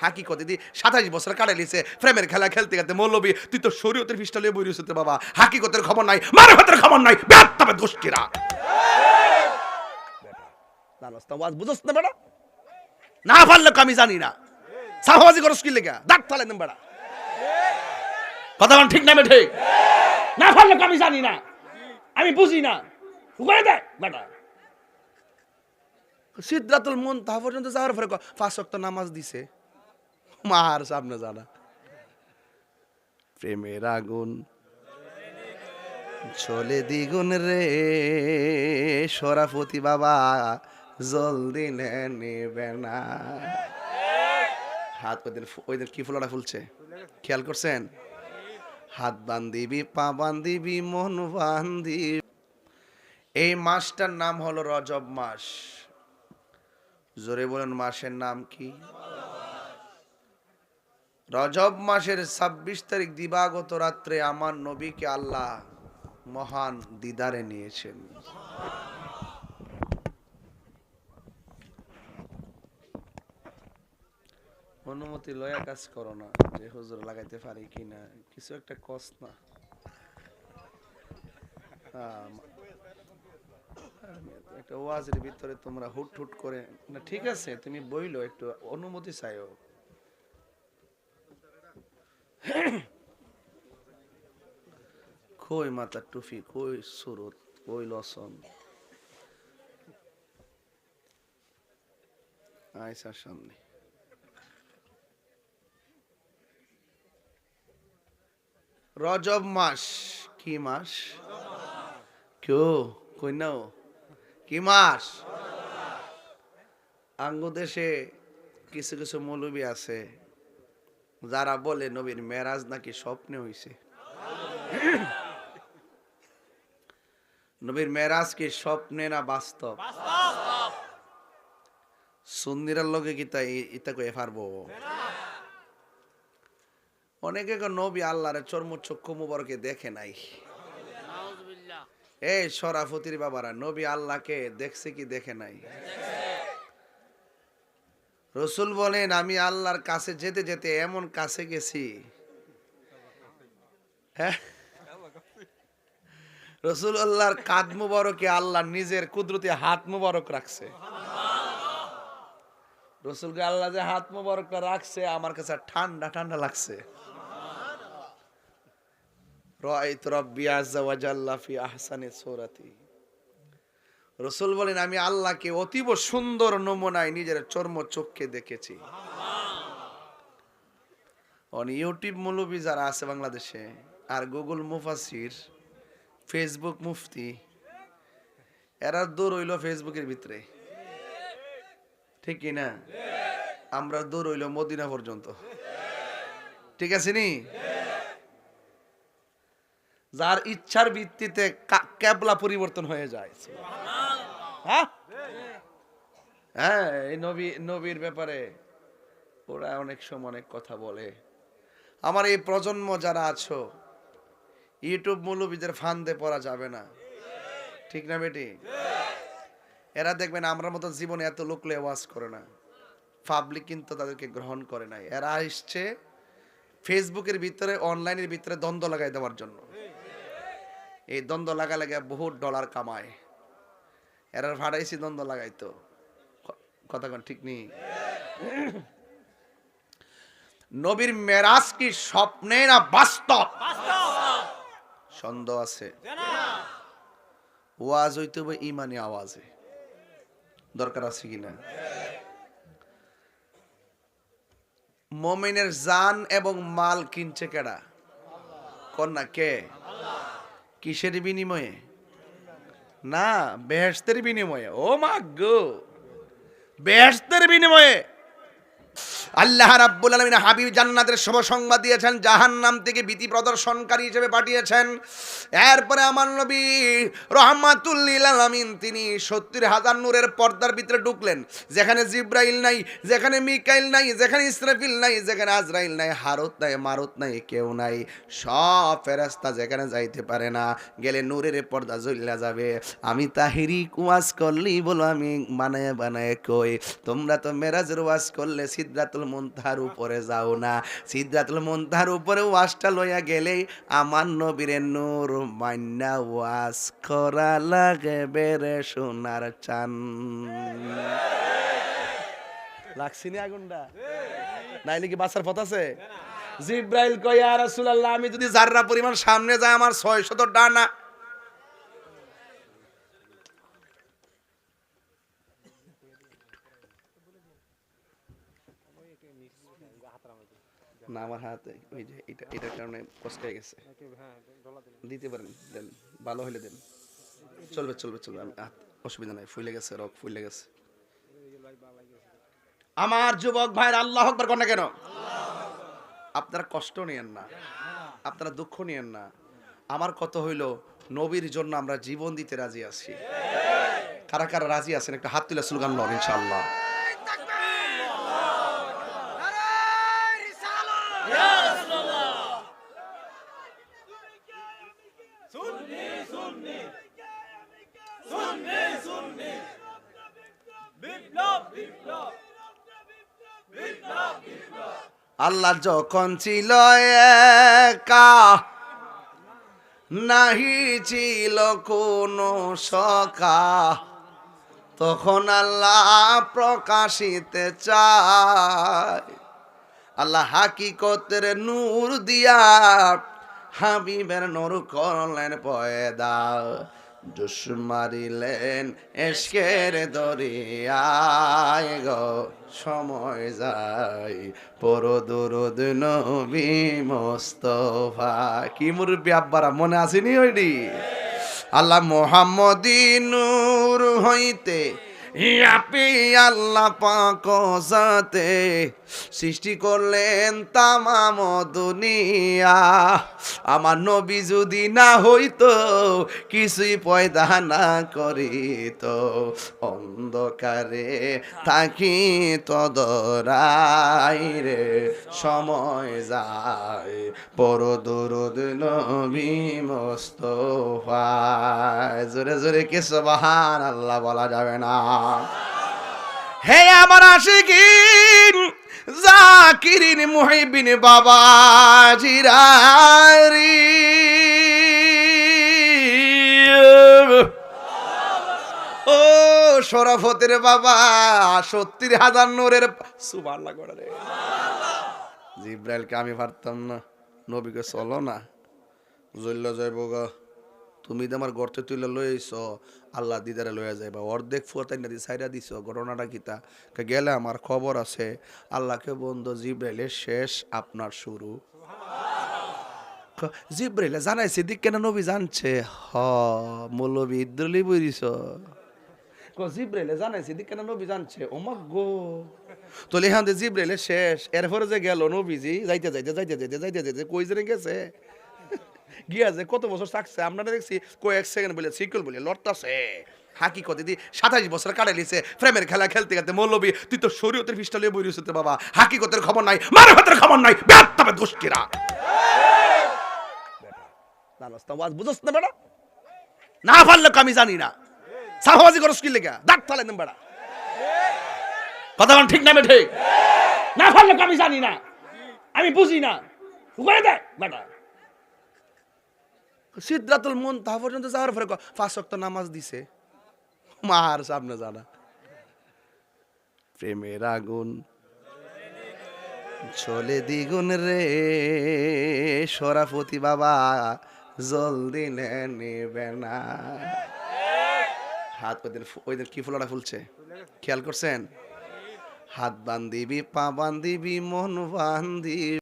হাকি কত দি সাতাইশ বছর কাটাই লিছে প্রেমের খেলা খেলতে খেলতে মৌলবী তুই তো শরীয়তের ফিসটা লিয়ে বইরিস তো বাবা হাকিকতের খবর নাই মানবতের খবর নাই ব্যাট তবে না পারলে আমি জানি না। করস কি লেগা? দাঁত বেটা। কথা ঠিক না বে ঠিক না পারলে আমি জানি না। আমি বুঝি না। বেটা। সিদ্ধাতুল মন তা পর্যন্ত যাওয়ার পরে পাঁচ নামাজ দিছে। মার সামনে জানা। প্রেমের আগুন চলে দ্বিগুণ রে, সরাফতি বাবা জলদি নেবে না। হাত ওই দিন ওই দিন কি ফুলটা ফুলছে? খেয়াল করছেন? হাত বান্ধিবি, পা বান্দিবি মন বান্দিবি এই মাসটার নাম হলো রজব মাস। জোরে বলেন, মাসের নাম কি? রজব মাসের ছাব্বিশ তারিখ দিবাগত রাত্রে আমার নবীকে আল্লাহ মহান দিদারে নিয়েছেন। অনুমতি লয়া কাজ করো না যে হুজুর লাগাইতে পারি কিনা, কিছু একটা কস না। একটা ওয়াজের ভিতরে তোমরা হুট হুট করে না, ঠিক আছে, তুমি বইলো, একটু অনুমতি চাইও। কই মাথার টুফি? কই সুরত? কই লসন? আয়সার সামনে। রজব মাস। কি মাস? কেউ কই নাও কি মাস? আঙ্গ দেশে কিছু কিছু মৌলবী আছে। যারা বলে নবীর মেরাজ নাকি স্বপ্নে হইছে। নবীর মেরাজ কি স্বপ্নে না বাস্তব? সুন্দিরার লগে কি তাই ইতা কয়ে পারব অনেকে নবী আল্লাহরে চর্ম চক্ষু মুবারকে দেখে নাই। এই সরাফতির বাবারা নবী আল্লাহকে দেখছে কি দেখে নাই? রসুল বলেন, আমি আল্লাহর কাছে যেতে যেতে এমন কাছে গেছি। হ্যাঁ? রসুল আল্লাহর কাদ মুবারকে আল্লাহ নিজের কুদরতি হাত মুবারক রাখছে। রসুলকে আল্লাহ যে হাত মুবারকটা রাখছে, আমার কাছে ঠান্ডা ঠান্ডা লাগছে। রব্বি আজ্জা ওয়া জাল্লা ফি আহসানি সূরাতি। রসুল বলেন, আমি আল্লাহকে অতীব সুন্দর নমুনায় নিজের চর্ম চোখকে দেখেছি। ইউটিউব মৌলবী যারা আছে বাংলাদেশে আর গুগল মুফাসির ফেসবুক মুফতি, এরা দৌড় হইল ফেসবুকের ভিতরে। ঠিক না আমরা দৌড় হইল মদিনা পর্যন্ত। ঠিক আছে নি? যার ইচ্ছার ভিত্তিতে ক্যাবলা পরিবর্তন হয়ে যায়। হ্যাঁ? হ্যাঁ এই নবী, নবীর ব্যাপারে ওরা অনেক সময় অনেক কথা বলে। আমার এই প্রজন্ম যারা আছো, ইউটিউব মৌলবীদের ফান্দে পড়া যাবে না। ঠিক না বেটি? এরা দেখবেন আমরা মতো জীবনে এত লোকলে ওয়াজ করে না। পাবলিক কিন্তু তাদেরকে গ্রহণ করে নাই। এরা আসছে ফেসবুকের ভিতরে, অনলাইনের ভিতরে দ্বন্দ্ব লাগাই দেওয়ার জন্য। এই দ্বন্দ্ব লাগা লাগা বহুত ডলার কামায়। এরা ভাড়াইছি দ্বন্দ্ব লাগাইতো। কথা ঠিক নেই? নবীর মেরাজ কি স্বপ্নে না বাস্তব? সন্দেহ আছে। ওয়াজ হইতে হবে ইমানি আওয়াজে। দরকার আছে কিনা মমিনের জান এবং মাল কিনছে কেডা? কন্যা, কে? কিসের বিনিময়ে? না বেহস্তের বিনিময়ে। ও মা গো। বেহেস্তের বিনিময়ে। আল্লাহ রাব্বুল আলামিন হাবিব জান্নাতের শুভ সংবাদ দিয়েছেন জাহান নাম থেকে ভীতি প্রদর্শনকারী হিসেবে পাঠিয়েছেন। এরপরে আমার নবী রহমাতুল লিল আলামিন তিনি সত্তর হাজার নূরের পর্দার ভিতরে ঢুকলেন। যেখানে জিব্রাইল নাই, যেখানে মিকাইল নাই, যেখানে ইসরাফিল নাই, যেখানে আজরাইল নাই, হারত নাই, মারত নাই, কেউ নাই। সব ফেরাস্তা যেখানে যাইতে পারে না, গেলে নূরের পর্দা জ্বলিয়া যাবে। আমি তাহিরি কুয়াজ করলি বলো আমি বানায় বানায় কই? তোমরা তো মেরাজের ওয়াজ করলে সিদ্ধাতুল মুনতাহার উপরে যাও না। সিদ্ধাতুল মুনতাহার উপরে ওয়াজটা লইয়া গেলেই আমার নবীরে নূর মান্না ওয়াজ করা লাগে বেরে সোনার চান। লাগছি নি আগুনটা? নাইলে কি বাসার পথ আছে? জিব্রাইল কয় রাসূলুল্লাহ, আমি যদি জাররা পরিমাণ সামনে যায়, আমার 600 ডানা না আমার হাতে ওই যে এটা এটার কারণে কষ্টে গেছে। দিতে পারেন দেন ভালো হলে দেন। চলবে চলবে চলবে আমি হাত অসুবিধা নাই ফুলে গেছে রক ফুলে গেছে। আমার যুবক ভাইয়ের আল্লাহ আকবার কর না কেন? আপনারা কষ্ট নিয়েন না আপনারা দুঃখ নিয়েন না। আমার কত হইল নবীর জন্য আমরা জীবন দিতে রাজি আছি। কারা কারা রাজি আছেন? একটা হাত তুলে স্লোগান লন ইনশাআল্লাহ। আল্লাহ যখন ছিল একা নাহি ছিল কোনো সকা তখন আল্লাহ প্রকাশিতে চায়। আল্লাহ হাকিকতের নূর দিয়া হাবিবের নূর করলেন পয়দা জুস মারিলেন এসকের দরিয়ায় গো। সময় যায়, পর দুরুদ নবী মোস্তফা। কি মুরব্বী আব্বারা, মনে আসেনি ওইডি? আল্লাহ মোহাম্মদী নূর হইতে ইয়াপি আল্লাহ পাক সাথে সৃষ্টি করলেন তামাম দুনিয়া। আমার নবী যদি না হইতো, কিছুই পয়দা না করিত। অন্ধকারে থাকি তদরাই রে, সময় যায় পর দরদ নবী মোস্তফায়। জোরে জোরে কে সবাহান আল্লাহ বলা যাবে না। হে আমার আশিকিন, জাকিরিন মুহিবিন বাবা ও শরফতের বাবা, সত্তর হাজার নোরের সুবার লাগবে রে। জিব্রাইলকে আমি পারতাম না, নবীকে চলো না। জল্ল যাইব গা। তুমি তো আমার গর্তে তুলে লই আইছ আল্লাহ দিদারে লইয়া যাইবা। অর্ধেক ফুয়াতাই না দি সাইরা দিছ, ঘটনাটা কিতা গেলে আমার খবর আছে? আল্লাহকে বন্ধু জিব্রাইলের শেষ আপনার শুরু। জিব্রাইলে জানাইছে, দিক কেন নবী জানছে? হ, মৌলবী ইদ্রলি ক, জিব্রাইলে জানাইছে, দিক কেন নবী জানছে? ওমাক গো। তো লেহান জিব্রাইলে শেষ। এরপরে যে গেল নবীজি, যাইতে যাইতে যাইতে যাইতে যাইতে যাইতে, কই জনে গেছে? গিয়া যে কত বছর থাকছে? আপনারা দেখছি কয়েক সেকেন্ড বলে সিকুল বলে, লড়তাছে। হাকি কত দিদি সাতাশ বছর কাটাই লিছে প্রেমের খেলা খেলতে খেলতে মৌলবী, তুই তো শরীয়তের পিস্টা লিয়ে বইরিস তো বাবা। হাকিকতের খবর নাই মানবতের খবর নাই জানোস তো ওয়াজ না বেটা। না পারলে আমি জানি না। সাহবাজি করস কি লেগা? দাঁত ফালাই দেন কথা ঠিক না ঠিক না পারলে আমি জানি না। আমি বুঝি না। দেয় বেটা। সিদ্ধাতুল মন তা পর্যন্ত যাওয়ার পরে পাঁচ ওয়াক্ত নামাজ দিছে। মার সামনে জানা। প্রেমের আগুন চলে দ্বিগুণ রে, সরাফতি বাবা জলদি নেবে না। হাত ওই দিন ওই দিন কি ফুলটা ফুলছে? খেয়াল করছেন? হাত বান্ধিবি, পা বান্ধিবি, মন বান্দিবি